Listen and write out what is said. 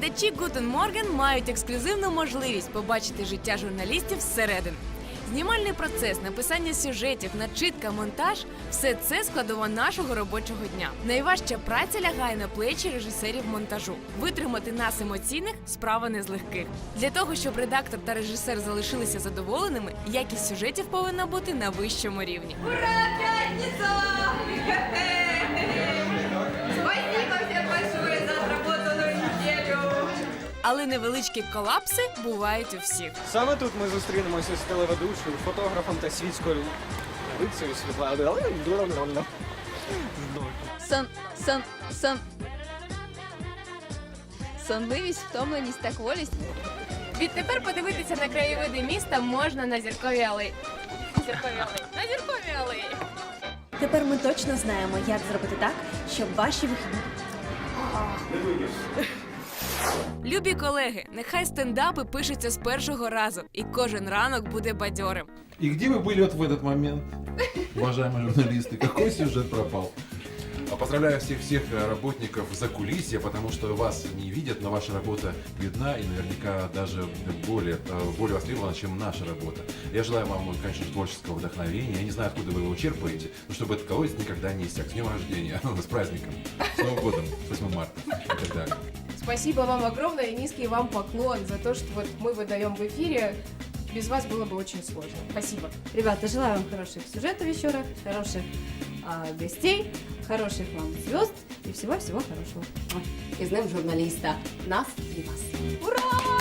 Глядачі Гутен Морген мають ексклюзивну можливість побачити життя журналістів зсередини. Знімальний процес, написання сюжетів, начитка, монтаж все це складова нашого робочого дня. Найважча праця лягає на плечі режисерів монтажу. Витримати нас емоційних справа не з легких. Для того, щоб редактор та режисер залишилися задоволеними, якість сюжетів повинна бути на вищому рівні. Ура, Спасибо Але невеличкі колапси бувають у всіх. Саме тут ми зустрінемося з телеведучою, фотографом та світською левицею Світланою. Сон, сон, сон. Сонливість, втомленість та кволість. Відтепер подивитися на краєвиди міста можна на зірковій алеї. Зірковій алеї. На зірковій алеї. Тепер ми точно знаємо, як зробити так, щоб ваші вихідні Любі колеги, нехай стендапи пишуться з першого разу, і кожен ранок буде бадьорим. И где вы были вот в этот момент, уважаемые журналисты? Какой сюжет пропал? А Поздравляю всех-всех э, работников за кулисье, потому что вас не видят, но ваша работа видна и наверняка даже более, э, более востребована, чем наша работа. Я желаю вам, конечно же, творческого вдохновения. Я не знаю, откуда вы его черпаете, но чтобы этот колодец никогда не иссяк. С днем рождения, с праздником, с Новым годом, с 8 марта и так далее. Спасибо вам огромное и низкий вам поклон за то, что вот мы выдаем в эфире. Без вас было бы очень сложно. Спасибо. Ребята, желаю вам хороших сюжетов еще раз, хороших а, гостей, хороших вам звезд и всего-всего хорошего. І з ним журналіста. Нас і вас. Ура!